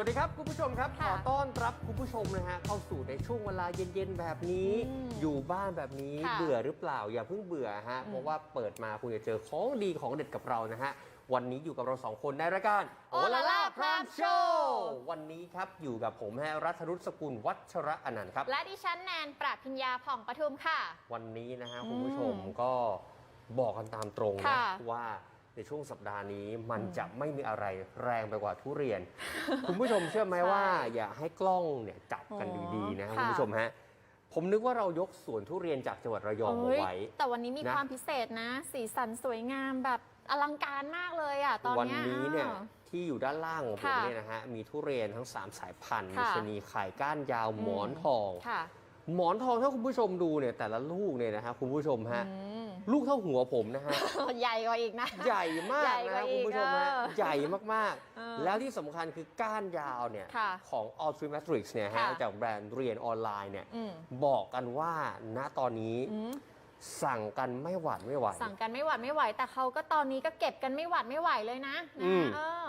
สวัสดีครับคุณผู้ชมครับขค่ะอต้อนรับคุณผู้ชมนะฮะเข้าสู่ในช่วงเวลาเย็นๆแบบนี้ อืมอยู่บ้านแบบนี้ค่ะเบื่อหรือเปล่าอย่าเพิ่งเบื่อฮะอืมเพราะว่าเปิดมาคุณจะเจอของดีของเด็ดกับเรานะฮะวันนี้อยู่กับเราสองคนในรายการโอลาล่าพรามโชว์วันนี้ครับอยู่กับผมฮะรัฐรุษสกุลวัชระอนันต์ครับ และดิฉันแนนปราบพิญญาผ่องปทุมค่ะ วันนี้นะฮะอืมคุณผู้ชมก็บอกกันตามตรงนะค่ะว่า ในช่วงสัปดาห์นี้มันจะไม่มีอะไรแรงไปกว่าทุเรียน คุณผู้ชมเชื่อไหมใช่ว่า อย่าให้กล้องเนี่ยจับกันอ๋อดีๆนะค่ะคุณผู้ชมฮะผมนึกว่าเรายกสวนทุเรียนจากจังหวัดระยองมาเอ้ยไว้ แต่วันนี้มีนะความพิเศษนะ สีสันสวยงามแบบอลังการมากเลยอะตอนวันเนี้ยนี้เนี่ยอ้าวที่อยู่ด้านล่างของผมค่ะเนี่ยนะฮะมีทุเรียนทั้ง 3 สายพันธุ์มีค่ะชะนีไข่ก้านยาวหมอนทองค่ะหมอนทองถ้าคุณผู้ชมดูเนี่ยแต่ละลูกเนี่ยนะฮะคุณผู้ชมฮะอืม ลูกเท่าหัวผมนะฮะ ใหญ่กว่าอีกนะ ใหญ่มากใหญ่กนะว่าอีคุณกผู้ชมฮะเออใหญ่มากเออๆ แล้วที่สำคัญคือก้านยาวเนี่ยค่ะของ Ultrimatrix เนี่ยฮะค่ะ จากแบรนด์เรียนออนไลน์เนี่ยอืมบอกกันว่าณตอนนี้อืมสั่งกันไม่หวาดไม่ไหว สั่งกันไม่หวัดไม่ไหว แต่เขาก็ตอนนี้ก็เก็บกันไม่หวัดไม่ไหวเลยนะอืนะม เออ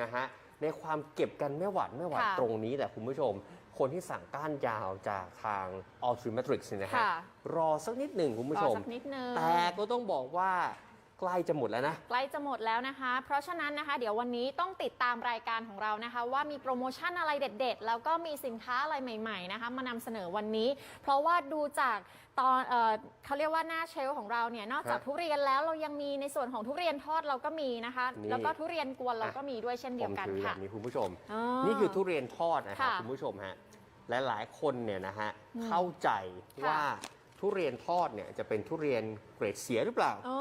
นะฮะในความเก็บกันไม่หวาดไม่ไหวค่ะ ตรงนี้แต่คุณผู้ชม คนที่สั่งก้านยาวจากทาง Ultrimatrix เนี่ยนะฮะค่ะรอสักนิดหนึ่งคุณผู้รชอมสักนิดนึง แต่ก็ต้องบอกว่า ใกล้จะหมดแล้วนะ ใกล้จะหมดแล้วนะคะ เพราะฉะนั้นนะคะ เดี๋ยววันนี้ต้องติดตามรายการของเรานะคะ ว่ามีโปรโมชั่นอะไรเด็ด ๆ แล้วก็มีสินค้าอะไรใหม่ ๆ นะคะ มานำเสนอวันนี้ เพราะว่าดูจากตอนเอ่อเขาเรียกว่าหน้าเชลฟ์ของเราเนี่ยนอกจากครับทุเรียนแล้วเรายังมีในส่วนของทุเรียนทอดเราก็มีนะคะนี่แล้วก็ทุเรียนกวนเราก็มีด้วยเช่นเดีผยวมกันถือแบค่ะบนี้คุณผู้ชมอ๋อนี่คือทุเรียนทอดนะครับค่ะคุณผู้ชมฮะและหลายคนเนี่ยนะฮะอืมเข้าใจค่ะว่า ทุเรียนทอดเนี่ยจะเป็นทุเรียนเกรดเสียหรือเปล่า อ๋อ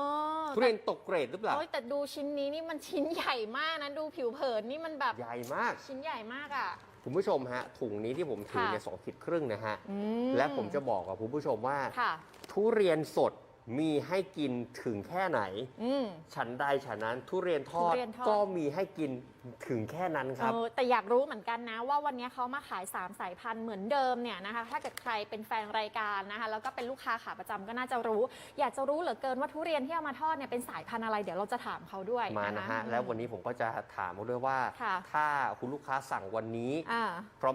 ทุเรียนตกเกรดหรือเปล่า โอ้ยแต่ดูชิ้นนี้นี่มันชิ้นใหญ่มากนะ ดูผิวเผินนี่มันแบบใหญ่มาก ชิ้นใหญ่มากอะ คุณผู้ชมฮะ ถุงนี้ที่ผมถือค่ะเนี่ยสองขีดครึ่งนะฮะ อืและผมจะบอกกับคุณผู้ชมว่า ค่ะ ทุเรียนสดมีให้กินถึงแค่ไหน อืม ฉันใดฉันนั้นทุเรียนทอดทุเรียนทอด ก็มีให้กิน ถึงแค่นั้นครับ เออแต่อยากรู้เหมือนกันนะว่าวันนี้เขามาขาย 3 สายพันธุ์เหมือนเดิมเนี่ยนะคะถ้าเกิดใครเป็นแฟนรายการนะคะ แล้วก็เป็นลูกค้าขาประจำก็น่าจะรู้ อยากจะรู้เหลือเกินว่าทุเรียนที่เอามาทอดเนี่ยเป็นสายพันธุ์อะไรเดี๋ยวเราจะถามเขาด้วยมานะฮะ แล้ววันนี้ผมก็จะถามเขาด้วยว่า ค่ะถ้าคุณลูกค้าสั่งวันนี้ อ่า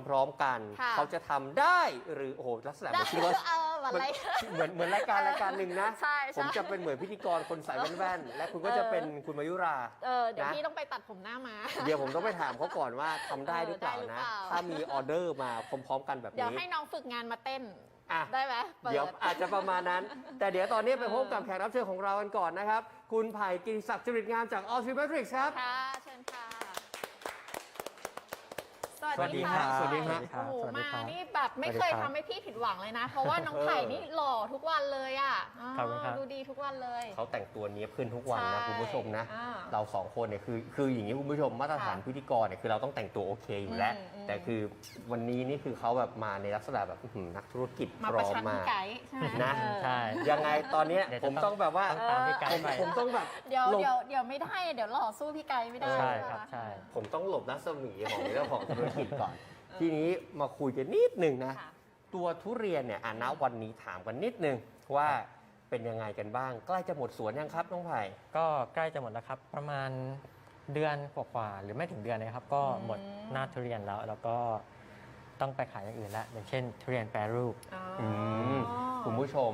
พร้อมๆกัน ค่ะ เขาจะทำได้หรือโอ้โหลักษณะเหมือนคิดว่า เออ อะไรเหมือนเหมือนรายการรายการหนึ่งนะใช่ใช่ ผมจะเป็นเหมือนพิธีกรคนใส่แว่นๆและคุณก็จะเป็นคุณมายุรา เออเดี๋ยวนะ พี่ต้องไปตัดผมหน้ามา เดี๋ยวผมต้องไปถามเขาก่อนว่าทำได้หรือเปล่าเออได้หรือนะเปล่า ถ้ามีออเดอร์มาพร้อมๆกันแบบเดี๋ยวนี้ให้น้องฝึกงานมาเต้นอะ ได้ไหมปิ เดี๋ยวอาจจะประมาณนั้น แต่เดี๋ยวตอนนี้ไปพบกับแขกรับเชิญของเรากันก่อนนะครับ คุณไผ่กิติศักดิ์จริตงามจากออสตรีแมทริกครับ ค่ะเชิญค่ะ สวัสดีครับะสวัสดีครับโอ้โหสวัสดีมาครับนี่แบบไม่เคยสวัสดีครับทำให้พี่ผิดหวังเลยนะ เพราะว่าน้องไผ่นี่หล่อทุกวันเลยอะอ๋อขอบคุณครับ ดูดีทุกวันเลย เขาแต่งตัวเนี้ยบขึ้นทุกวันนะใช่คุณผู้ชมนะ อ่าเราสองคนเนี่ยคือคืออย่างนี้คุณผู้ชมมาตรฐานค่ะพิธีกรเนี่ยคือเราต้องแต่งตัวโอเคอยู่แล้ว อืมอืม แต่คือวันนี้นี่คือเขาแบบมาในลักษณะแบบอื้อหือนักธุรกิจมาพประร้อมชันมา พี่ไก่ใช่ไหมนะ เออใช่ ยังไงตอนเนี้ยเดี๋ยวผจะมต้ต้อองงแบบว่า ต้องตามพี่ไก่ผมไป ผมต้องแบบเดี๋ยวหลบเดี๋ยวเดี๋ยวไม่ได้เดี๋ยวหล่อสู้พี่ไก่ไม่ได้ใช่ไหมครับใช่ ผมต้องหลบรัศมีของเรื่องของธุรกิจก่อน ทีนี้มาคุยกันนิดหนึ่งนะ ค่ะ ตัวทุเรียนเนี่ยอะณวันนี้ถามกันนิดนึงว่าเป็นยังไงกันบ้าง ใกล้จะหมดสวนยังครับน้องไผ่ ก็ใกล้จะหมดแล้วครับ ประมาณเดือนกว่าๆหรือไม่ถึงเดือนเลยครับ ก็หมดอืม หน้าทุเรียนแล้ว แล้วก็ต้องไปขายอย่างอื่นแล้วอย่างเช่น ทุเรียนแปรรูป อ๋อออืมคุณผู้ชม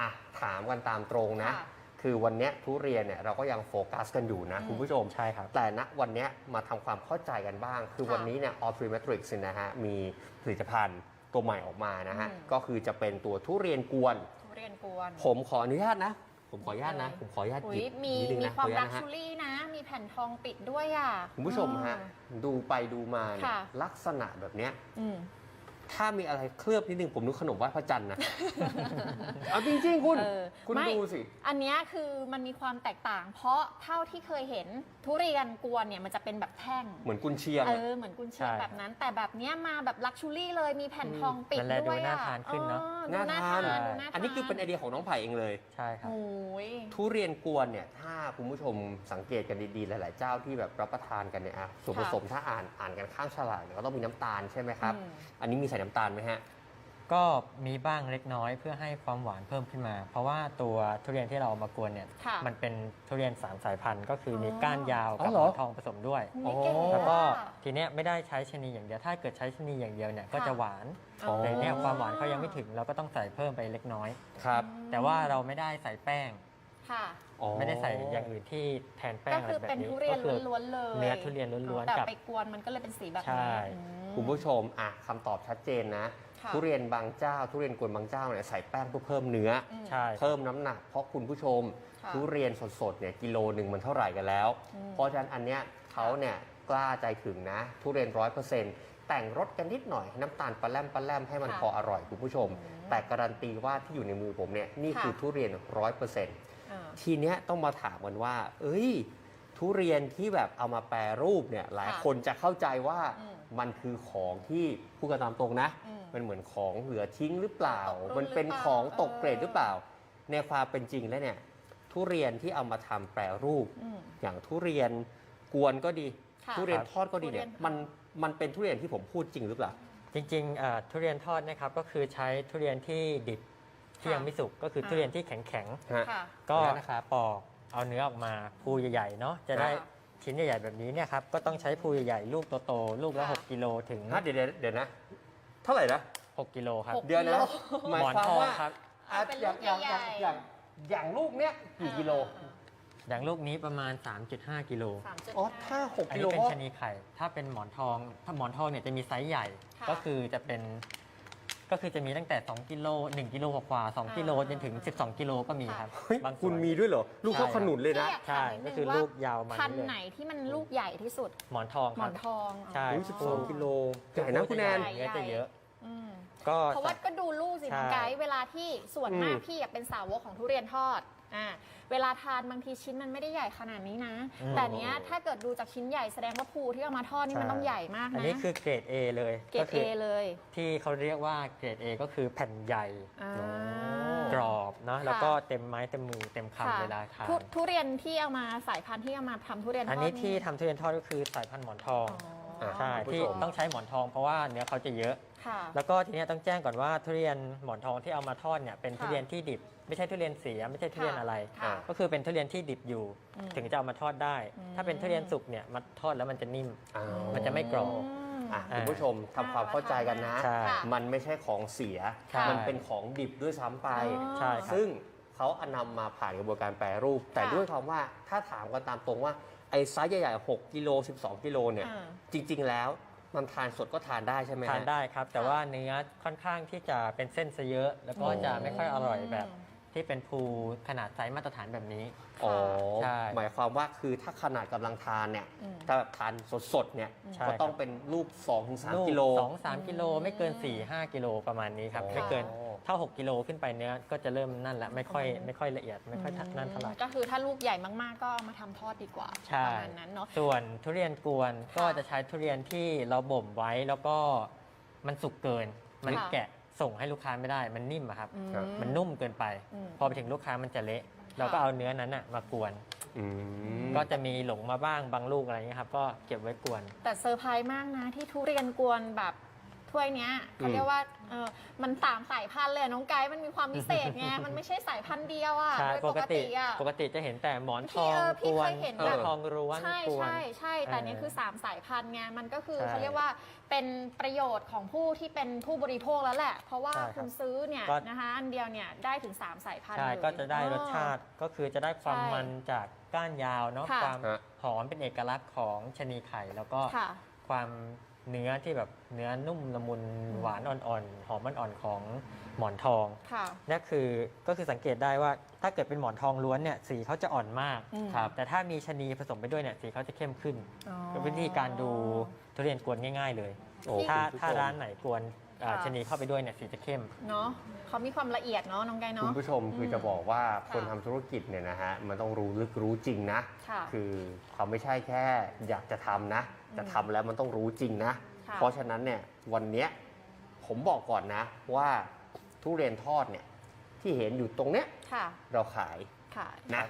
อะถามกันตามตรงนะ ค่ะ คือวันเนี้ยทุเรียนเนี่ยเราก็ยังโฟกัสกันอยู่นะอืมคุณผู้ชม ใช่ครับ แต่ณวันเนี้ยมาทำความเข้าใจกันบ้าง คือค่ะวันนี้เนี่ยออฟ r ิ m มทริกซ์นะฮะมีผลิตภัณฑ์ตัวใหม่ออกมานะฮะ อืม ก็คือจะเป็นตัวทุเรียนกวน ทุเรียนกวน ผมขออนุญาตนะ ผมขออนุญาตนะ อะไร ผมขออนุญาตอุหยิยบมีนิดนึงมีนะความขออนุญลัตกนะฮะชูรี่นะ มีแผ่นทองปิดด้วยอะ คุณผู้ชมฮะดูไปดูมาเนี่ยค่ะ ลักษณะแบบเนี้ย อืม ถ้ามีอะไรเคลือบนิดนึงผมนึกขนมไหว้พระจันทร์นะ เอาจริงๆคุณ เออคุณไม่ดูสิ อันเนี้ยคือมันมีความแตกต่าง เพราะเท่าที่เคยเห็นทุเรียนกวนเนี่ยมันจะเป็นแบบแท่ง เหมือนกุนเชียงเออะ อ เหมือนกุนเชียงใช่แบบนั้น แต่แบบเนี้ยมาแบบลักชูรี่เลยมีแผ่นทองปิดมันแลดูด้วยน่าอะทานขึ้นเนอะ ออดูน่าน่าทาทาน นดูน่าทานอันนี้คือเป็นไอเดียของน้องไผ่เองเลย ใช่ครับ โอ้ย ทุเรียนกวนเนี่ย ถ้าคุณผู้ชมสังเกตกันดีๆ หลาย ๆ เจ้าที่แบบรับประทานกันเนี่ยอะส่วนผค่ะสมถ้าอ่านอ่านกันข้างฉลากเนี่ยก็ต้องมีน้ำตาลใช่ไหมครับ อืม อันนี้มีใส่น้ำตาลไหมฮะ ก็มีบ้างเล็กน้อยเพื่อให้ความหวานเพิ่มขึ้นมา เพราะว่าตัวทุเรียนที่เราเอามากวนเนี่ย ค่ะมันเป็นทุเรียนสามสายพันธุ์ก็คือออมีก้านยาวอ๋กัอบเหรอหมอนทองผสมด้วยไม่เก่งแล้วก็อะทีเนี้ยไม่ได้ใช้ชะนีอย่างเดียว ถ้าเกิดใช้ชะนีอย่างเดียวเนี่ยก็ค่ะจะหวาน อ๋อ แต่เนี่ยความหวานเขายังไม่ถึงเราก็ต้องใส่เพิ่มไปเล็กน้อย ครับ แต่ว่าเราไม่ได้ใส่แป้ง ค่ะ อ๋อ ไม่ได้ใส่อย่างอื่นที่แทนแป้ก็งอะไรคือแบบเป็นนี้ทุเรียนก็คือล้วนๆเลยเนื้อทุเรียนล้วนๆแต่กับ ไปกวนมันก็เลยเป็นสีแบบใช่ นี้อืม คุณผู้ชมอะคำตอบชัดเจนนะ ค่ะ ทุเรียนบางเจ้า ทุเรียนกวนบางเจ้าเนี่ยใส่แป้งเพื่อเพิ่มเนื้ออืม ใช่ เพิ่มน้ำหนัก เพราะคุณผู้ชม ค่ะทุเรียนสดๆเนี่ยกิโลหนึ่งมันเท่าไหร่กันแล้ว อืม เพราะฉะนั้นอันเนี้ยเขาเนี่ยกล้าใจถึงนะ ทุเรียนร้อยเปอร์เซ็นต์แต่งรสกันนิดหน่อย น้ำตาลปลาแรมปลาแรมให้มันค่ะพออร่อยคุณผู้ชมอืมแต่การันตีว่าที่อยู่ในมือผมเนี่ยนี่ค่ะ คือทุเรียนร้อยเปอร์เซ็นต์อ่า ทีเนี้ยต้องมาถามกันว่า เอ้ย ทุเรียนที่แบบเอามาแปรรูปเนี่ยหลายค่ะคนจะเข้าใจว่าอืมมันคือของที่พูดกันตามตรงนะอืมมันเหมือนของเหลือทิ้งหรือเปล่าตกรุ่นมันเป็นหรือเปล่าของตกเกรดเออหรือเปล่า ในความเป็นจริงแล้วเนี่ยทุเรียนที่เอามาทำแปรรูปอืมอย่างทุเรียนกวนก็ดีค่ะทุเรียนทอดก็ดีเนี่ยทุเรียนมันมันเป็นทุเรียนที่ผมพูดจริงหรือเปล่าจริงๆอ่าทุเรียนทอดนะครับก็คือใช้ทุเรียนที่ดิบ ที่ค่ะยังไม่สุกก็คือค่ะทุเรียนที่แข็งฮะ ค่ะ ๆก็แล้วนะครับปอกเอาเนื้อออกมาภูใหญ่ๆเนาะจะได้ค่ะ ชิ้นใหญ่ๆแบบนี้เนี่ยครับก็ต้องใช้ภูใหญ่ๆลูกโตๆลูกละค่ะ6กิโลถึงฮะเดี๋ยวเดี๋ยวเดี๋ยวนะ เท่าไหร่นะ6กิโลครับ หก เดี๋ยวนะ กิโลหมายหมอนความทองว่าครับ อะเป็นอย่างลูกอย่างใหญ่ๆอย่างอย่างลูกเนี้ยกี่กิโลอ่าอย่างลูกนี้ประมาณ 3.5กิโล สามจุดอ๋อห้ถ้า 6อันกินี้โลเป็นก็ชะนีไข่ ถ้าเป็นหมอนทอง ถ้าหมอนทองเนี่ยจะมีไซส์ใหญ่ ค่ะก็คือจะเป็น ก็คือจะมีตั้งแต่ 2 กิโล 1 กิโลกว่าๆ2กิโลอ่าจนถึง 12 กิโลก็มีครับเฮ้ยบางส่คุวณนมีด้วยเหรอ ลูกใช่เท่าขนุนเลยนะพี่อยากใช่ถามนิดนึงก็คือว่าลูกยาวมันพันธุ์เลย ไหนที่มันลูกใหญ่ที่สุด หมอนทองหมคอรับนทองใช่อุ๊ย12 กิโลใหญ่นะคุณแอน เนื้อจะเยอะอืมก็ เพราะว่าก็ดูลูกสิใช่ น้องไกด์เวลาที่ส่วนมากอืม พี่อยากเป็นสาวกของทุเรียนทอด อ่าเวลาทานบางทีชิ้นมันไม่ได้ใหญ่ขนาดนี้นะ อืม แต่เนี้ยถ้าเกิดดูจากชิ้นใหญ่แสดงว่าภูที่เอามาทอดนี่มันต้องใหญ่มากอันนะนี้คือเกรด A เลยเกรดคืเอเลย ที่เขาเรียกว่าเกรด A ก็คือแผ่นใหญ่อ่า กรอบเนาะแล้วก็เต็มไม้เต็มมือเต็มค่ะคำเวลาทาน ทุทุเรียนที่เอามาสายพันธุ์ที่เอามาทำทุเรียนทอดอันนี้ที่ทำทุเรียนทอดก็คือสายพันธุ์หมอนทองอ๋อ ใช่คุณผู้ที่ชม ต้องใช้หมอนทองเพราะว่าเนื้อเขาจะเยอะ ค่ะ แล้วก็ทีเนี้ยต้องแจ้งก่อนว่าทุเรียนหมอนทองที่เอามาทอดเนี่ยเป็นค่ะทุเรียนที่ดิบ ไม่ใช่ทุเรียนเสียไม่ใช่ทุเรียนอะไร ค่ะก็คือเป็นทุเรียนที่ดิบอยู่ อืมถึงจะเอามาทอดได้ อืม ถ้าเป็นทุเรียนสุกเนี่ยมาทอดแล้วมันจะนิ่ม อ้าวมันจะไม่กรอบมอะอ่า คุณผู้ชมทำความเข้าใจกันนะ ใช่ ค่ะ มันไม่ใช่ของเสีย ใช่ มันเป็นของดิบด้วยซ้ำไปอ๋อใช่ ครับ ซึ่งเขาเอานำมาผ่านกระบวนการแปรรูป แต่ค่ะด้วยความว่าถ้าถามกันตามตรงว่าไอ้ไซส์ใหญ่ๆ 6 กิโล 12 กิโลเนี่ย อ่าจริง ๆ แล้ว มันทานสดก็ทานได้ใช่ไหมฮะ ทานได้ครับ แต่ว่าเนื้อค่อนข้างที่จะเป็นเส้นซะเยอะ แล้วก็โอ้จะไม่ค่อยอร่อยแบบ ที่เป็นภูขนาดไซส์มาตรฐานแบบนี้ อ๋อ ใช่หมายความว่าคือถ้าขนาดกำลังทานเนี่ย อืม ถ้าแบบทานสดๆเนี่ย ใช่ก็ต้องครับ เป็นลูก2-3ลูกกิโล สองสามกิโลไม่เกิน4 5กิโลประมาณนี้ครับ อ๋อ ไม่เกิน ถ้า 6 กิโลขึ้นไปเนื้อก็จะเริ่มนั่นละไม่ค่อยไม่ค่อยละเอียดไม่ค่อยนั่นเท่าไหร่ก็คือถ้าลูกใหญ่มากๆ ก็เอามาทำทอดดีกว่าใช่ประมาณนั้นเนาะส่วนทุเรียนกวนก็ค่ะจะใช้ทุเรียนที่เราบ่มไว้แล้วก็มันสุกเกิน มันค่ะแกะส่งให้ลูกค้าไม่ได้มันนิ่มอะครับอืครับ มันนุ่มเกินไปอืมพอไปถึงลูกค้ามันจะเละ เราก็เอาเนื้อนั้นน่ะมากวนอืมก็จะมีหลงมาบ้างบางลูกอะไรเงี้ยครับ ก็เก็บไว้กวน แต่เซอร์ไพรส์มากนะที่ทุเรียนกวนแบบ ถ้วยเนี้ยเขาอืมเรียกว่าเออมันสามสายพันธุ์เลยอะน้องไกด์มันมีความพิเศษไงมันไม่ใช่สายพันธุ์เดียวอะใช่โดยปปกกติติอะปกติจะเห็นแต่หมอนทพี่องเออพี่กวนเคยเห็นหมอนแบบทองร้วนใช่กวนใช่ใช่แต่อันนี้เออคือ 3 สายพันธุ์ไงมันก็คือใช่เขาเรียกว่าเป็นประโยชน์ของผู้ที่เป็นผู้บริโภคแล้วแหละ เพราะว่าใช่ครับคุณซื้อเนี่ยก็นะคะอันเดียวเนี่ยได้ถึง 3 สายพันธุ์ใช่เลยก็จะได้รสชาอ๋อติก็คือจะได้ความใช่มันจากก้านยาวเนาะค่ะความฮะหอมเป็นเอกลักษณ์ของชะนีไข่แล้วก็ค่ะความ เนื้อที่แบบเนื้อนุ่มละมุนอืมหวานอ่อนๆหอมอ่อนๆของหมอนทองค่ะ นี่คือก็คือสังเกตได้ว่าถ้าเกิดเป็นหมอนทองล้วนเนี่ยสีเขาจะอ่อนมาก อืม ครับ แต่ถ้ามีชะนีผสมไปด้วยเนี่ยสีเขาจะเข้มขึ้น อ๋อ ก็วิธีการดูทุเรียนกวนง่าย ๆ เลย โอ้ถ้าคุณผู้ชม ถ้าร้านไหนกวนอ่าค่ะ ชะนีเข้าไปด้วยเนี่ยสีจะเข้ม เนาะเขามีความละเอียดเนาะน้องไกด์คุเนาะ ณผู้ชมคือมจะบอกว่าค่ะคนทำธุรกิจเนี่ยนะฮะมันต้องรู้ลึกรู้จริงนะ ค่ะ คือเขาไม่ใช่แค่อยากจะทำนะ จะทำแล้วมันต้องรู้จริงนะ ค่ะ เพราะฉะนั้นเนี่ยวันเนี้ยผมบอกก่อนนะว่าทุเรียนทอดเนี่ยที่เห็นอยู่ตรงเนี้ยค่ะ เราขายค่ะ นะ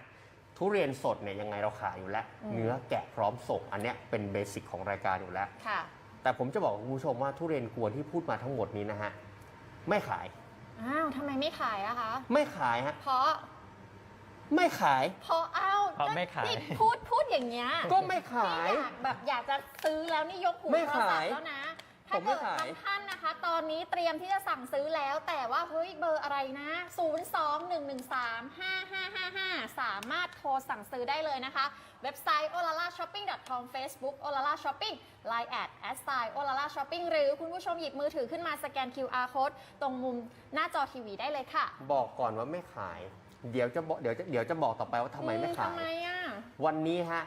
ทุเรียนสดเนี่ยยังไงเราขายอยู่แล้ว อืม เนื้อแกะพร้อมส่งอันเนี้ยเป็นเบสิกของรายการอยู่แล้ว ค่ะแต่ผมจะบอกคุณผู้ชมว่าทุเรียนกวนที่พูดมาทั้งหมดนี้นะฮะไม่ขายอ้าวทำไมไม่ขายอะคะ ไม่ขายฮะเพราะ ไม่ขายเพราะอ้าวเพราะไม่ขาย นี่พูดพูดอย่างเงี้ยก็ไม่ขาย นี่อยากแบบอยากจะซื้อแล้วนี่ยกหูไม่โทรศัพขายท์แล้วนะถ้าผมไม่เกิดขาย บางท่านนะคะ ตอนนี้เตรียมที่จะสั่งซื้อแล้ว แต่ว่าเฮ้ยเบอร์อะไรนะ 021135555 สามารถโทรสั่งซื้อได้เลยนะคะ เว็บไซต์ olalashopping.com Facebook olala shopping line at at sign olala shopping หรือคุณผู้ชมหยิบมือถือขึ้นมาสแกน QR code ตรงมุมหน้าจอทีวีได้เลยค่ะ บอกก่อนว่าไม่ขาย เดี๋ยวจะบอกเดี๋ยวจะเดี๋ยวจะบอกต่อไปว่าทำไมไม่อืขายทำไมอะ วันนี้ฮะ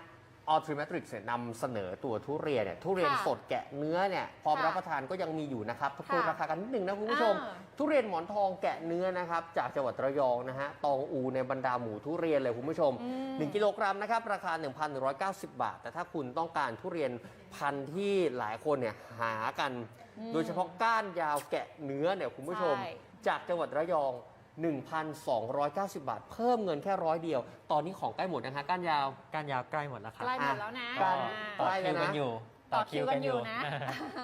ออทริแมทริกเนี่ยนำเสนอตัวทุเรียนเนี่ยทุเรียนค่ะสดแกะเนื้อเนี่ยพร้อมค่ะรับประทานก็ยังมีอยู่นะครับทบทวนค่ะราคากันนิดนึงนะคุณผู้ชม อ่าทุเรียนหมอนทองแกะเนื้อนะครับจากจังหวัดระยองนะฮะตองอูในบรรดาหมูทุเรียนเลยคุณผู้ชม อืม1 กิโลกรัมนะครับราคา 1,190 บาท แต่ถ้าคุณต้องการทุเรียนพันธุ์ที่หลายคนเนี่ยหากันโดยเฉพาะก้านยาวแกะเนื้อเนี่ยคุณผู้ชม ใช่ จากจังหวัดระยอง 1,290 บาท เพิ่มเงินแค่ร้อยเดียว ตอนนี้ของใกล้หมดนะฮะก้านยาวการยาวใกล้หมดแล้วครับใกล้หมดแล้วนะอะต่อใกล้แล้คิววนะกันอยู่ต่อคิวกันอยู่นะ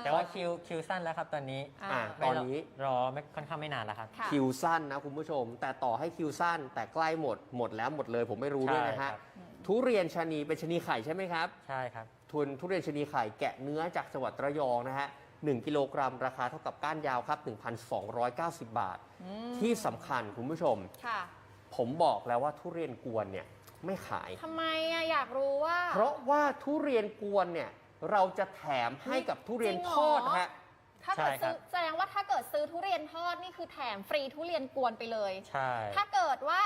แต่ว่าคิวคิวสั้นแล้วครับตอนนี้อ่าอะไม่ตอนรนี้รอไม่ค่อนข้างไม่นานแล้วครับค่ะคิวสั้นนะคุณผู้ชม แต่ต่อให้คิวสั้น แต่ใกล้หมดหมดแล้วหมดเลย ผมไม่รู้ด้วยนะใช่ครัฮะบทุเรียนชะนีเป็นชะนีไข่ใช่ไหมครับ ใช่ครับ ทุนทุเรียนชะนีไข่แกะเนื้อจากจังหวัดระยองนะฮะ 1 กิโลกรัม ราคาเท่ากับก้านยาวครับ 1,290 บาทอืมที่สำคัญคุณผู้ชม ค่ะ ผมบอกแล้วว่าทุเรียนกวนเนี่ยไม่ขาย ทำไมอะอยากรู้ว่า เพราะว่าทุเรียนกวนเนี่ยเราจะแถมให้กับทุเรียนจริงเหรอทอดฮะ ถ้าเกิดใช่ครัซื้อบ แสดงว่าถ้าเกิดซื้อทุเรียนทอดนี่คือแถมฟรีทุเรียนกวนไปเลย ใช่ ถ้าเกิดว่า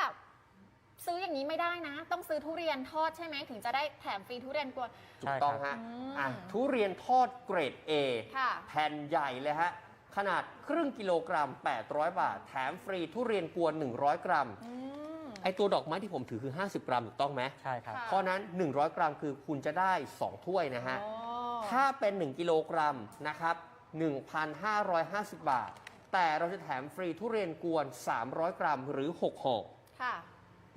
ซื้ออย่างนี้ไม่ได้นะ ต้องซื้อทุเรียนทอดใช่ไหมถึงจะได้แถมฟรีทุเรียนกวน ถูกต้องฮะอืมอะทุเรียนทอดเกรด A ค่ะ แผ่นใหญ่เลยฮะ ขนาดครึ่งกิโลกรัม 800 บาท แถมฟรีทุเรียนกวน 100 กรัม อืม ไอตัวดอกไม้ที่ผมถือคือ 50 กรัมถูกต้องไหมใช่ครับ ค่ะ เพราะนั้น 100 กรัมคือคุณจะได้ 2 ถ้วยนะฮะ โอ้ถ้าเป็น 1 กิโลกรัมนะครับ 1,550 บาท แต่เราจะแถมฟรีทุเรียนกวน 300 กรัมหรือ 6ห่อ ค่ะ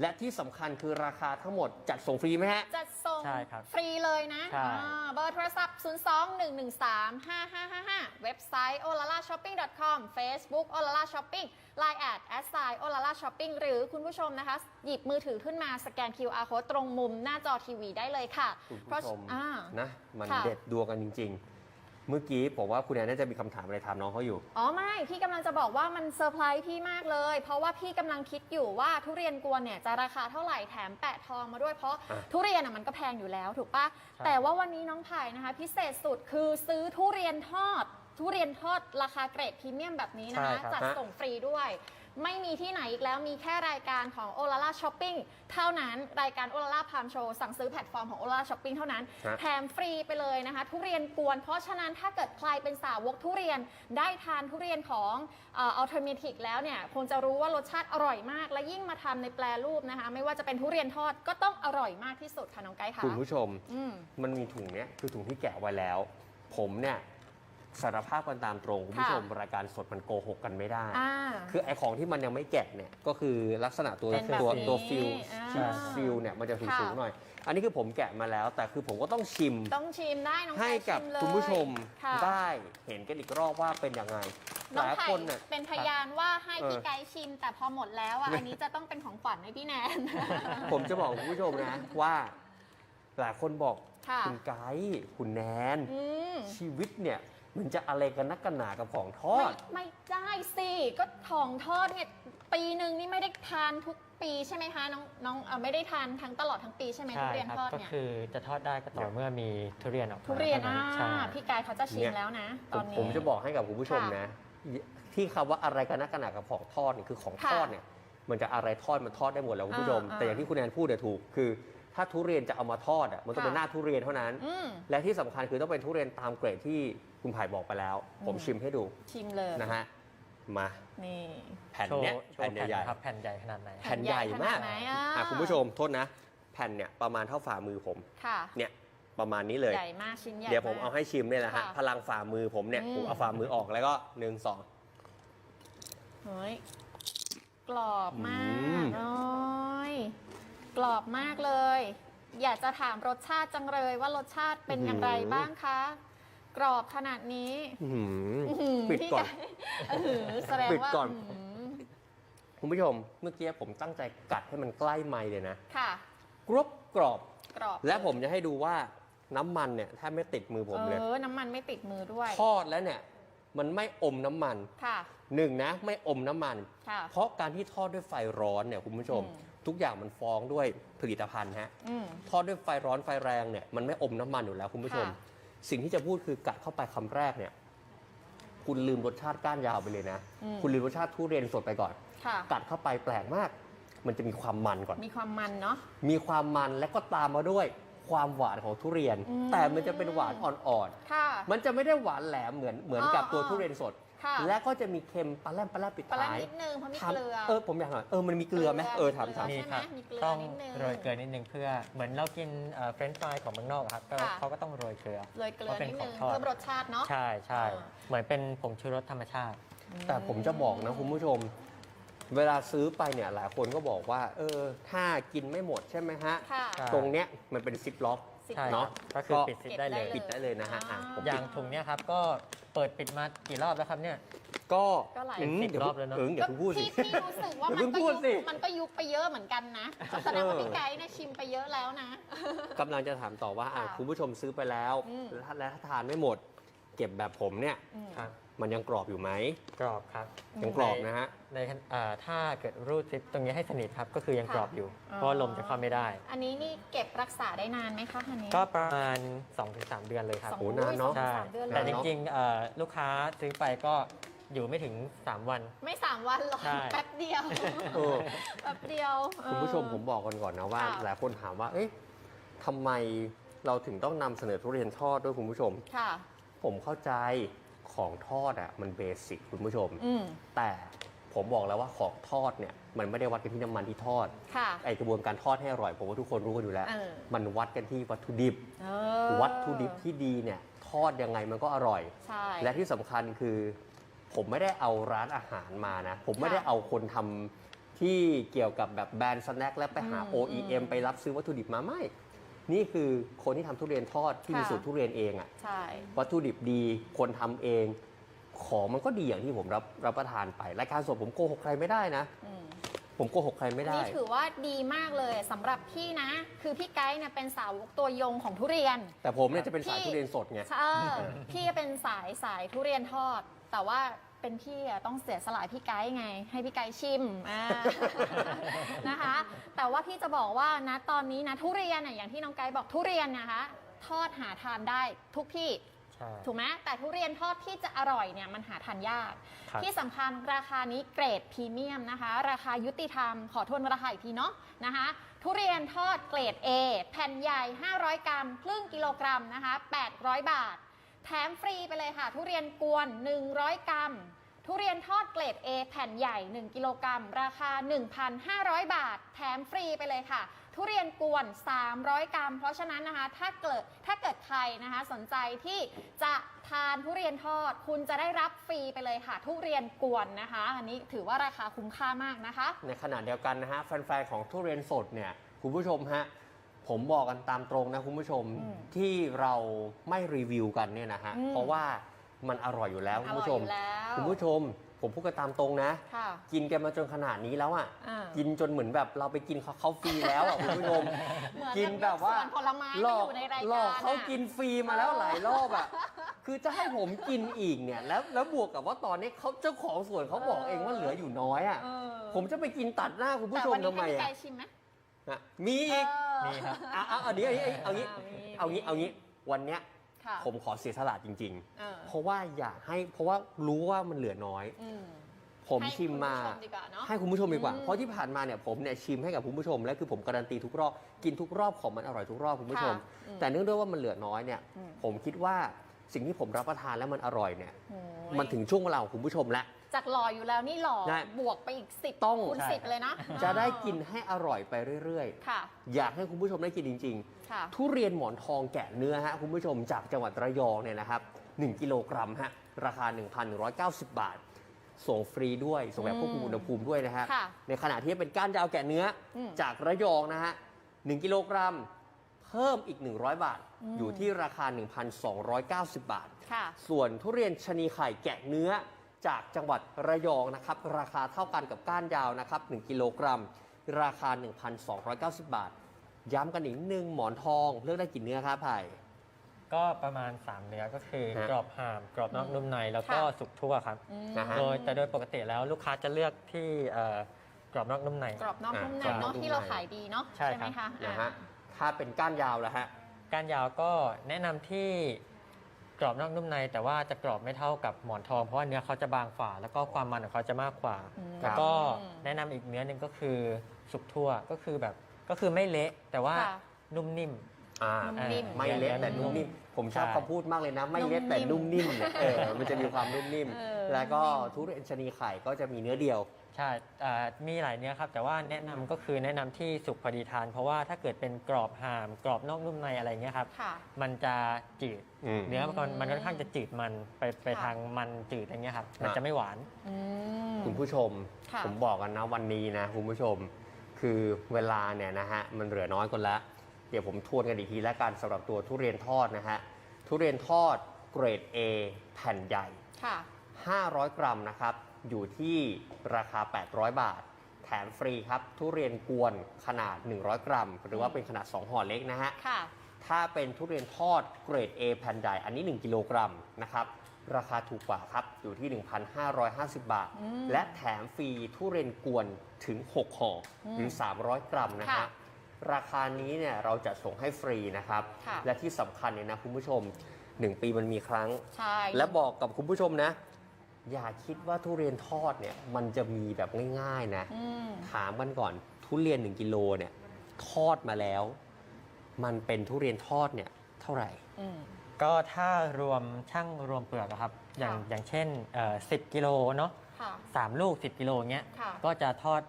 และที่สำคัญคือราคาทั้งหมดจัดส่งฟรีไหมฮะ จัดส่งใช่ครับฟรีเลยนะใช่ อ่าเบอร์โทรศัพท์ 02-113-5555 เว็บไซต์ olalashopping.com Facebook olala shopping line at at sign olala shopping หรือคุณผู้ชมนะคะ หยิบมือถือขึ้นมาสแกน QR code ตรงมุมหน้าจอทีวีได้เลยค่ะคุณเพราะผู้ชมอ่า นะ มันค่ะ เด็ดดวงกันจริง ๆ เมื่อกี้ผมว่าคุณแอนน่าจะมีคำถามอะไรถามน้องเขาอยู่ อ๋อไม่ พี่กำลังจะบอกว่ามันเซอร์ไพรส์พี่มากเลย เพราะว่าพี่กำลังคิดอยู่ว่าทุเรียนกวนเนี่ยจะราคาเท่าไหร่แถมแปะทองมาด้วยเพราะอะทุเรียนอะมันก็แพงอยู่แล้วถูกปะใช่ แต่ว่าวันนี้น้องไผ่นะคะ พิเศษสุดคือซื้อทุเรียนทอด ทุเรียนทอดราคาเกรดพรีเมียมแบบนี้นะคะใช่ครับ จัดส่งฟรีด้วย ไม่มีที่ไหนอีกแล้วมีแค่รายการของ o l a l a Shopping เท่านั้นรายการ o l a l a p a l m Show สั่งซื้อแพลตฟอร์มของ o l a l a Shopping เท่านั้นฮะแถมฟรีไปเลยนะคะทุเรียนกวน เพราะฉะนั้นถ้าเกิดใครเป็นสาวกทุเรียนได้ทานทุเรียนของเอัลเทอร์เมทิกแล้วเนี่ยคงจะรู้ว่ารสชาติอร่อยมาก และยิ่งมาทำในแปรรูปนะคะ ไม่ว่าจะเป็นทุเรียนทอดก็ต้องอร่อยมากที่สุดค่ะน้องไก่ค่ะคุณผู้ชม อืม มันมีถุงเนี้ยคือถุงที่แกะไว้แล้ว ผมเนี่ย สารภาพกันตามตรงคุณผู้ชมรายการสดมันโกหกกันไม่ได้ อ่า คือไอของที่มันยังไม่แกะเนี่ยก็คือลักษณะตัวเป็นแบบตัวนี้ตัวฟิลอ่าชีสฟิลเนี่ยมันจะสูงค่ะ สูงหน่อย อันนี้คือผมแกะมาแล้ว แต่คือผมก็ต้องชิมต้องชิมได้น้องให้ไก่กับชิมเลยคุณผู้ชมค่ะได้เห็นกันอีกรอบว่าเป็นยังไงหน้องลายไผ่คนเนี่ย เป็นพยานว่าให้เออพี่ไกด์ชิม แต่พอหมดแล้วอะอันนี้จะต้องเป็นของขวัญให้พี่แนน ผมจะบอกคุณผู้ชมนะว่า หลายคนบอกค่ะ คุณไกด์คุณแนน อืม ชีวิตเนี่ย มันจะอะไรกันนักกันหนากับของทอไม่ดไม่ได้สิ ก็ทองทอดเนี่ยปีหนึ่งนี่ไม่ได้ทานทุกปีใช่ไหมคะน้องน้องเอ่อไม่ได้ทานทั้งตลอดทั้งปีใช่ไหมทุใช่เรียนครับทอดก็เนี่ยคือจะทอดได้ก็ต่อเมื่อมีทุเรียนออกมาทุเรียนท่าอ่าใช่ พี่กายเขาจะชิเนี่มยแล้วนะผตอมนนี้ ผมจะบอกให้กับคุณผู้ชมค่ะนะ ที่คำว่าอะไรกันนักกันหนากับของทอดเนี่ยคือของค่ะทอดเนี่ยมันจะอะไรทอดมันทอดได้หมดแล้วคุณผู้ชม อ่าแต่อย่างที่คุณแนนพูดเนี่ยถูกคือ ถ้าทุเรียนจะเอามาทอดอะมันต้องเป็นค่ะ หน้าทุเรียนเท่านั้น อืม และที่สำคัญคือต้องเป็นทุเรียนตามเกรดที่ คุณไผ่บอกไปแล้วผมอืมชิมให้ดูชิมเลยนะฮะมานี่แผ่นโชว์เนี้ยโชแผ่นว์แผ่นใหญ่ครับแผ่นใหญ่ขนาดไหน ๆแผ่นใหญ่มากแผ่นใหญ่ขนาดไหนอะอะคุณผู้ชมโทษนะ แผ่นเนี่ยประมาณเท่าฝ่ามือผม ค่ะเนี่ยประมาณนี้เลย ใหญ่มากชิ้นใหญ่เดี๋ยวผมก เอาให้ชิมเนี่ยแหละฮะค่ะพลังฝ่ามือผมเนี่ยอืม ผมเอาฝ่ามือออกแล้วก็หนึ่งสอง เฮ้ยกรอบมากอืมโอ้ยกรอบมากเลย อยากจะถามรสชาติจังเลยว่ารสชาติเป็นอย่างไรบ้างคะ กกรอบขนาดนี้อื้อหืออื้อหือปิดก่อน พี่ไอื้อหือแสดงปิดว่าก่อนอื้อหือคุณผู้ชมเมื่อกี้ผมตั้งใจกัดให้มันใกล้ไมค์เลยนะค่ะ กรอบกรอบ กรอบและผมจะให้ดูว่าน้ำมันเนี่ยแทบไม่ติดมือผมเลยเออน้ำมันไม่ติดมือด้วย ทอดแล้วเนี่ยมันไม่อมน้ำมันค่ะ หนึ่งนะไม่อมน้ำมัน ค่ะ เพราะการที่ทอดด้วยไฟร้อนเนี่ยคุณผู้ชม อืม ทุกอย่างมันฟ้องด้วยผลิตภัณฑ์ฮะอืม ทอดด้วยไฟร้อนไฟแรงเนี่ยมันไม่อมน้ำมันอยู่แล้วคุณผู้ชม ค่ะ สิ่งที่จะพูดคือกัดเข้าไปคำแรกเนี่ย คุณลืมรสชาติก้านยาวไปเลยนะอืมคุณลืมรสชาติทุเรียนสดไปก่อนค่ะกัดเข้าไปแปลกมาก มันจะมีความมันก่อน มีความมันเนาะ มีความมันและก็ตามมาด้วยความหวานของทุเรียนอืมแต่มันจะเป็นหวานอ่อนค่ะๆมันจะไม่ได้หวานแหลมเหมือนเหมือนกับอ่าตัวอ่าทุเรียนสด ค่ะและก็จะมีเค็มปลาแรมปลาแรมปิดปลาท้ายนิดนึงเพราะมีถามเกลือ เออผมอยากหน่อยเออมันมีเกลือไหมเออถามถามเกลืมีใช่ไหมครับมีเกลือต้องนิดนึงโรยเกลือนิดนึงเพื่อเหมือนเรากินเฟรนช์ฟรายของเมืองนอกอะครับก็ค่ะ เขาก็ต้องโรยเกลือโรยเกลืเพอราะเป็นนิดขอนึงงทอดเพิ่มรสชาติเนาะ ใช่ใช่อ่า เหมือนเป็นผงชูรสธรรมชาติ แต่ผมจะบอกนะคุณผู้ชม เวลาซื้อไปเนี่ยหลายคนก็บอกว่า เออ ถ้ากินไม่หมดใช่ไหมฮะ ค่ะใช่ตรงเนี้ยมันเป็นซิปล็อกสิบใช่ล็เนาะก็คือปิดซิปได้เลย ปิดได้เลยนะฮะอะผมอย่างถุงเนี้ยครับก็ เปิดปิดมากี่รอบแล้วครับเนี่ย ก็ก็หลายอืมสิบดี๋วรอบแล้วเนอะ เอออย่าเพิ่งพูดสิ พี่พี่รู้สึกว่าอย่ามัเพิ่นงก็พูยุดบสิ มันก็ยุบไปเยอะเหมือนกันนะแสดงว่าพี่ไกด์เนี่ยชิมไปเยอะแล้วนะ กำลังจะถามต่อว่าอะค่ะคุณผู้ชมซื้อไปแล้ว อืมแล้วถ้าแล้วถ้าทานไม่หมด เก็บแบบผมเนี่ย อืม ครับ มันยังกรอบอยู่ไหมกรอบครับยังกรอบนะฮะ ในขณะอ่าถ้าเกิดรูดซิปตรงนี้ให้สนิทครับก็คือยังค่ะกรอบอยู่อ๋อเพราะว่าลมจะเข้าไม่ได้ อันนี้นี่เก็บรักษาได้นานไหมคะอันนี้ก็ประมาณ 2-3 เดือนเลยครับ สองโอ้นานเนอะ สองใช่สามเดือนเลแต่ยจริงๆเอ่อลูกค้าซื้อไปก็อยู่ไม่ถึง 3 วัน ไม่สามวันหรอกใช่ แป๊บเดียวเออ แป๊บเดียวเออ คุณผู้ชมผมบอกกันก่อนนะว่า ค่ะ หลายคนถามว่า เอ๊ะทำไมเราถึงต้องนำเสนอทุเรียนทอดด้วยคุณผู้ชม ค่ะ ผมเข้าใจ ของทอดอะมันเบสิกคุณผู้ชมอืมแต่ผมบอกแล้วว่าของทอดเนี่ยมันไม่ได้วัดกันที่น้ำมันที่ทอดค่ะไอกระบวนการทอดให้อร่อยผมว่าทุกคนรู้กันอยู่แล้วเออมันวัดกันที่วัตถุดิบเออวัตถุดิบที่ดีเนี่ยทอดยังไงมันก็อร่อยใช่และที่สำคัญคือ ผมไม่ได้เอาร้านอาหารมานะ ผมไม่ได้เอาคนทำที่เกี่ยวกับแบบแบรนด์สแน็คแล้วไปหาอืม OEM ไปรับซื้อวัตถุดิบมาไม่ นี่คือคนที่ทำทุเรียนทอดที่มีค่ะ สูตรทุเรียนเองอะใช่ วัตถุดิบดีคนทำเอง ของมันก็ดีอย่างที่ผมรับรับประทานไปรายการสดผมโกหกใครไม่ได้นะ อืม ผมโกหกใครไม่ได้ นี่ถือว่าดีมากเลยสำหรับพี่นะ คือพี่ไกด์เนี่ยเป็นสาวกตัวยงของทุเรียน แต่ผมเนี่ยจะเป็นสายพี่ ทุเรียนสดไงใช่พี่ก็เป็นสายสายทุเรียนทอด แต่ว่า เป็นพี่อะต้องเสียสละพี่ไกด์ไง ให้พี่ไกด์ชิมอ่า นะคะ แต่ว่าพี่จะบอกว่านะตอนนี้นะทุเรียนอะอย่างที่น้องไกด์บอกทุเรียนนะคะ ทอดหาทานได้ทุกที่ ใช่ ถูกไหมแต่ทุเรียนทอดที่จะอร่อยเนี่ยมันหาทานยาก ครับ ที่สำคัญราคานี้เกรดพรีเมียมนะคะ ราคายุติธรรมขอทวนราคาอีกทีเนาะนะคะ ทุเรียนทอดเกรด A แผ่นใหญ่ 500 กรัม ครึ่งกิโลกรัมนะคะ 800 บาท แถมฟรีไปเลยค่ะ ทุเรียนกวน 100 กรัม ทุเรียนทอดเกรด A แผ่นใหญ่ 1 กิโลกรัม ราคา 1,500 บาท แถมฟรีไปเลยค่ะ ทุเรียนกวน 300 กรัม เพราะฉะนั้นนะคะ ถ้าเกิดถ้าเกิดใครนะคะ สนใจที่จะทานทุเรียนทอด คุณจะได้รับฟรีไปเลยค่ะ ทุเรียนกวนนะคะ อันนี้ถือว่าราคาคุ้มค่ามากนะคะ ในขณะเดียวกันนะฮะแฟนๆของทุเรียนสดเนี่ยคุณผู้ชมฮะ ผมบอกกันตามตรงนะคุณผู้ชมอืมที่เราไม่รีวิวกันเนี่ยนะฮะอืม เพราะว่ามันอร่อยอยู่แล้วอคุณร่อยผู้ชม อยู่แล้วคุณผู้ชม ผมพูดกันตามตรงนะ ค่ะ กินกันมาจนขนาดนี้แล้วอะอ่ากินจนเหมือนแบบเราไปกินเขาเขาฟรีแล้วอะคุณผู้ชมเหมือนกินแบบว่าสวนผลไม้หลมาออกยู่ในรายหลกาอกรเขาอะกินฟรีมาแล้วหลายรอบอะคือจะให้ผมกินอีกเนี่ยแล้วแล้วบวกกับว่าตอนนี้เขาเจ้าของสวนเขาบอกเองว่าเหลืออยู่น้อยอะเออผมจะไปกินตัดหน้าคุณผู้แต่ชมวันนี้ทำไมให้พี่อะไก่ชิมไหม นะมีอีกเออมีครับ เอาเอาเอาเดี๋ยวเอางี้เอางี้มีเอางี้เอางี้วันเนี้ยค่ะผมขอเสียสละจริง เออ ๆ เพราะว่าอยากให้เพราะว่ารู้ว่ามันเหลือน้อย อืม ผมให้ชิมมาคุณผู้ชดีกว่าเนาะให้คุณผู้ชมดีกว่า อืมเพราะที่ผ่านมาเนี่ยผมเนี่ยชิมให้กับคุณผู้ชม และคือผมการันตีทุกรอบกินทุกรอบของมันอร่อยทุกรอบคุณผู้ชม ค่ะอืมแต่เนื่องด้วยว่ามันเหลือน้อยเนี่ยอืม ผมคิดว่าสิ่งที่ผมรับประทานแล้วมันอร่อยเนี่ย โอ้ย มันถึงช่วงเวลาของคุณผู้ชมแล้ว จากหล่ออยู่แล้วนี่หล่อได้บวกไปอีกสิบต้อง คูณใช่ สิบเลยนะจะได้กินให้อร่อยไปเรื่อยค่ะ ๆ อยากให้คุณผู้ชมได้กินจริง ๆ ค่ะ ทุเรียนหมอนทองแกะเนื้อฮะคุณผู้ชมจากจังหวัดระยองเนี่ยนะครับ1กิโลกรัมฮะราคา 1,190 บาท ส่งฟรีด้วย ส่งแบบควบคุมอืมอุณหภูมิด้วยนะฮะค่ะในขณะที่เป็นก้านยาวแกะเนื้ออมจากระยองนะฮะ1กิโลกรัมเพิ่มอีก 100 บาท อืม อยู่ที่ราคา 1,290 บาท ค่ะ ส่วนทุเรียนชะนีไข่แกะเนื้อ จากจังหวัดระยองนะครับ ราคาเท่ากันกับก้านยาวนะครับ 1 กิโลกรัม ราคา 1,290 บาท ย้ำกันอีกนิดนึงหมอนทองเลือกได้กี่เนื้อครับไผ่ก็ประมาณ 3 เนื้อก็คือฮะกรอบห่ามกรอบนอกนุ่มในแล้วก็ค่ะสุกทั่วครับอืมนะฮะโดยแต่โดยปกติแล้วลูกค้าจะเลือกที่เอ่อกรอบนอกนุ่มในกรอบนอกนุ่มในอะเนาะกรอบนอกที่เรานุ่มในขายดีเนาะใช่ไหมครัคะบนะอะฮะถ้าเป็นก้านยาวแล้วฮะก้านยาวก็แนะนำที่ กรอบนอกนุ่มในแต่ว่าจะกรอบไม่เท่ากับหมอนทอง เพราะว่าเนื้อเขาจะบางฝ่าแล้วก็ความมันของเขาจะมากกว่า อืมแล้วก็แนะนำอีกเนื้อหนึ่งก็คือสุกทั่วก็คือแบบก็คือไม่เละแต่ว่าค่ะ นุ่มนิ่ม อ่านุ่มนิ่ม ไม่เละแต่นุ่มนิ่มผมชอบใช่ คำพูดมากเลยนะ ไม่เละแต่นุ่นุ่มมนิ่นิ่มมเนี่ยเออมันจะมีความนุ่มนิ่ม เออแล้วก็นุ่มนิ่มทุเรียนชะนีไข่ก็จะมีเนื้อเดียว ใช่อ่ามีหลายเนื้อครับ แต่ว่าแนะนำก็คือแนะนำที่สุกพอดีทาน เพราะว่าถ้าเกิดเป็นกรอบห่ามกรอบนอกนุ่มในอะไรเงี้ยครับ ค่ะ มันจะจืด อืม เนื้อมันก็มันค่อนข้างจะจืดมันไปไปค่ะ ทางมันจืดอะไรเงี้ยครับ มันอะจะไม่หวาน อืม คุณผู้ชม ค่ะ ผมบอกกันนะวันนี้นะคุณผู้ชม คือเวลาเนี่ยนะฮะมันเหลือน้อยคนละเดี๋ยวผมทวนกันอีกทีแล้วกันสำหรับตัวทุเรียนทอดนะฮะทุเรียนทอดเกรด A แผ่นใหญ่ ค่ะ 500 กรัมนะครับ อยู่ที่ราคา 800 บาท แถมฟรีครับ ทุเรียนกวนขนาด 100 กรัม หรือว่าเป็นขนาด 2ห่อเล็กนะฮะ ค่ะถ้าเป็นทุเรียนทอดเกรด A แผ่นใหญ่อันนี้ 1 กิโลกรัมนะครับ ราคาถูกกว่าครับ อยู่ที่ 1,550 บาทอืมและแถมฟรีทุเรียนกวนถึง 6ห่ออมหรือ 300 กรัมนะค่ะฮะราคานี้เนี่ยเราจะส่งให้ฟรีนะครับค่ะและที่สำคัญเนี่ยนะคุณผู้ชม 1 ปีมันมีครั้งใช่และบอกกับคุณผู้ชมนะ อย่าคิดว่าทุเรียนทอดเนี่ยมันจะมีแบบง่ายๆนะ อืม ถามกันก่อนทุเรียน 1กิโลเนี่ยทอดมาแล้ว มันเป็นทุเรียนทอดเนี่ยเท่าไหร่ อืม ก็ถ้ารวมช่างรวมเปลือกอะครับ อย่างค่ะ อย่างเช่นเอ่อ10กิโลเนาะค่ะ สามลูก 10 กิโลเงี้ย ค่ะก็จะทอด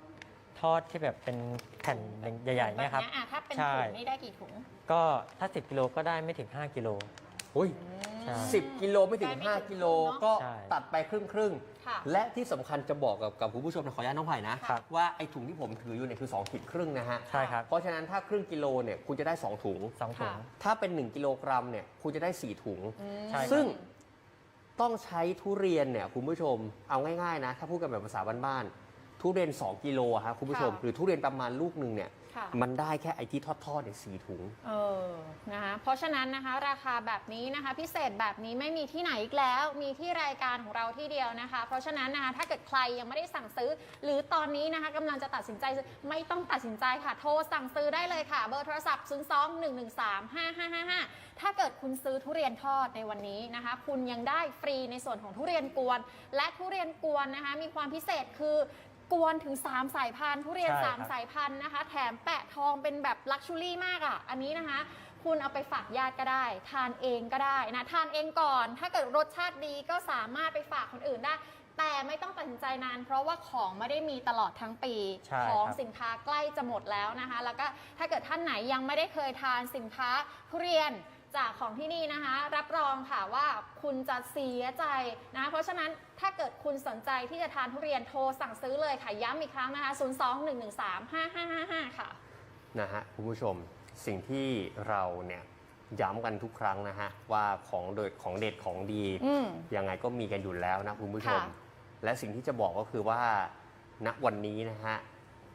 ทอดที่แบบเป็นแผ่นใหญ่ๆเนี่ยครับ แบบอะถ้าเป็นใช่ ถุงนี่ได้กี่ถุงก็ถ้า 10 กิโลก็ได้ไม่ถึง 5 กิโล อุ้ย ใช่สิบกิโลไม่ถึง ได้ไม่ถึง5 กิโลครึ่งเนอะก็ใช่ตัดไปครึ่งครึ่งๆค่ะและที่สำคัญจะบอกกับกับคุณผู้ชมนะขออนุญาตน้องไผ่นะ ครับ ว่าไอ้ถุงที่ผมถืออยู่เนี่ยคือ2ขีดครึ่งนะฮะ ใช่ครับเพราะฉะนั้นถ้าครึ่งกิโลเนี่ยคุณจะได้ 2 ถุง สองถุง ค่ะ ถ้าเป็น 1 กิโลกรัมเนี่ยคุณจะได้ 4 ถุง อืม ใช่ครับ ซึ่งต้องใช้ทุเรียนเนี่ยคุณผู้ชมเอาง่ายๆนะ ถ้าพูดกันแบบภาษาบ้านๆ ทุเรียน 2 กิโลอะครับคุณผู้ชมค่ะ หรือทุเรียนประมาณลูกหนึ่งเนี่ยค่ะ มันได้แค่ไอ้ที่ทอดๆเนี่ยสถุง เออ นะคะ เพราะฉะนั้นนะคะราคาแบบนี้นะคะพิเศษแบบนี้ไม่มีที่ไหนอีกแล้ว มีที่รายการของเราที่เดียวนะคะ เพราะฉะนั้นนะคะถ้าเกิดใครยังไม่ได้สั่งซื้อ หรือตอนนี้นะคะกำลังจะตัดสินใจซื้อไม่ต้องตัดสินใจค่ะ โทรสั่งซื้อได้เลยค่ะ เบอร์โทรศัพท์ 0 2 1 1 3 5 5 5 5 ถ้าเกิดคุณซื้อทุเรียนทอดในวันนี้นะคะ คุณยังได้ฟรีในส่วนของทุเรียนกวน และทุเรียนกวนนะคะมีความพิเศษคือ กวนถึง 3 สายพันธุ์ทุเรียน ใช่ครับ 3 สายพันธุ์นะคะ แถมแปะทองเป็นแบบลักชูรี่มากอะ อันนี้นะคะ คุณเอาไปฝากญาติก็ได้ ทานเองก็ได้นะ ทานเองก่อน ถ้าเกิดรสชาติดีก็สามารถไปฝากคนอื่นได้ แต่ไม่ต้องตัดสินใจนาน เพราะว่าของไม่ได้มีตลอดทั้งปี ใช่ของครับสินค้าใกล้จะหมดแล้วนะคะ แล้วก็ถ้าเกิดท่านไหนยังไม่ได้เคยทานสินค้าทุเรียน จากของที่นี่นะคะ รับรองค่ะว่าคุณจะเสียใจนะเพราะฉะนั้นถ้าเกิดคุณสนใจที่จะทานทุเรียนโทรสั่งซื้อเลยค่ะ ย้ำอีกครั้งนะคะ 021135555 ค่ะ นะฮะคุณผู้ชมสิ่งที่เราเนี่ยย้ำกันทุกครั้งนะฮะว่าของเด็ดของเด็ดของดีอืมยังไงก็มีกันอยู่แล้วนะคุณผู้ชม ค่ะ และสิ่งที่จะบอกก็คือว่าณวันนี้นะฮะ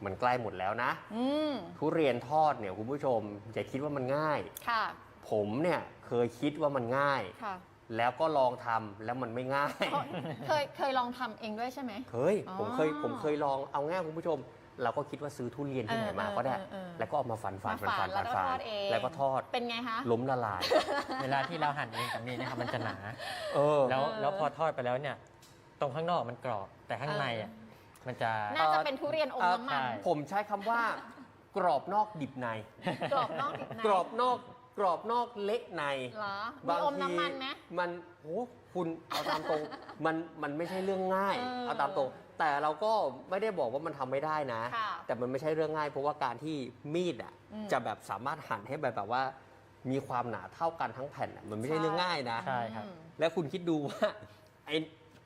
มันใกล้หมดแล้วนะ อืมทุเรียนทอดเนี่ยคุณผู้ชมอย่าคิดว่ามันง่าย ค่ะ ผมเนี่ยเคยคิดว่ามันง่าย ค่ะ แล้วก็ลองทำแล้วมันไม่ง่ายเพราะเคยเคยลองทำเองด้วยใช่ไหม เคยอ๋อผมเคยผมเคยลองเอาง่ายคุณผู้ชม เราก็คิดว่าซื้อทุเรียนที่ไหนมาเออก็ได้เออเออแล้วก็เอามาฟันฟันมาฟันฝาฟันนแล้วก็ฟันทอดเองแล้วก็ทอดเป็นไงคะ ล้มละลาย เวลาที่เราหั่นเองกับมีดเนะครับมันจะหนา เออ แล้วเออ แล้วพอทอดไปแล้วเนี่ย ตรงข้างนอกมันกรอบแต่ข้างในอะมันจะ น่าจะเป็นทุเรียนอมน้ำมันใช่ผมใช้คำว่ากรอบนอกดิบใน กรอบนอกอีกใน กรอบนอก กรอบนอกเละในเหรอมีอมน้ำมันไหมมันโอ้คุณเอาตามตรง มันมันไม่ใช่เรื่องง่าย เออเอาตามตรง แต่เราก็ไม่ได้บอกว่ามันทำไม่ได้นะ ค่ะแต่มันไม่ใช่เรื่องง่าย เพราะว่าการที่มีดอะอืมจะแบบสามารถหั่นให้แบบแบบว่า มีความหนาเท่ากันทั้งแผ่นอะมันไม่ใช่ใช่ เรื่องง่ายนะ ใช่ครับ อืมแล้วคุณคิดดูว่าไอ้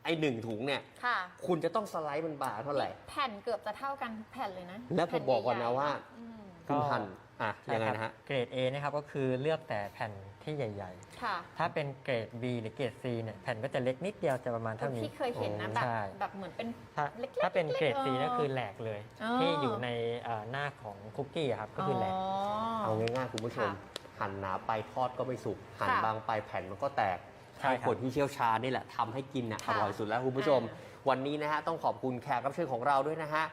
ไอ้หนึ่งถุงเนี่ย ค่ะ คุณจะต้องสไลด์มันบางเท่าไหร่ แผ่นเกือบจะเท่ากันทุกแผ่นเลยนะแล้วผมบอกก่อนนะว่า อืม คุณหั่น อะใช่ยังไงครับนะฮะ เกรด A นะครับก็คือเลือกแต่แผ่นที่ใหญ่ ค่ะๆ ถ้าเป็นเกรด B หรือเกรด C เนี่ยแผ่นก็จะเล็กนิดเดียวจะประมาณเท่านี้ ที่เคยเห็นนะแบบใช่ แบบเหมือนเป็น ถ้าเล็กๆถ้าเป็นเกรด C เล็กๆก็คือแหลกเลย อ๋อ ที่อยู่ในเอ่อหน้าของคุกกี้อะครับก็คือแหลก เอาง่ายๆคุณผู้ชม ค่ะหั่นหนาไปทอดก็ไม่สุก หั่นค่ะบางไปแผ่นมันก็แตกใช่ให้ครับคนที่เชี่ยวชาญนี่แหละทำให้กินน่ะอค่ะร่อยสุดแล้วคุณผู้ชมอ่วันนี้นะฮะต้องขอบคุณแขกรับเชิญของเราด้วยนะฮะ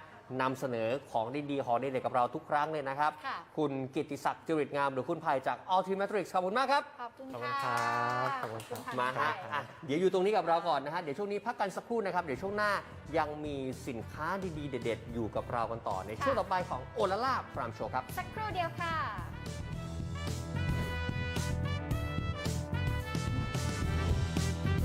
นำเสนอของดีๆของดีๆกับเราทุกครั้งเลยนะครับ ค่ะ คุณกิตติศักดิ์จริตงามหรือคุณภัยจาก Ultimatrix ขอบคุณมากครับ ขอบคุณขอบคุณค่ะครับขอบคุณครับ มาฮะค่อะเดี๋ยวอยู่ตรงนี้กับเราก่อนนะฮะ เดี๋ยวช่วงนี้พักกันสักครู่นะครับ เดี๋ยวช่วงหน้ายังมีสินค้าดีๆ เด็ด ๆ อยู่กับเรากันต่อในช่วงต่อไปของโอลาล่าพรามโชว์ครับ สักครู่เดียวค่ะ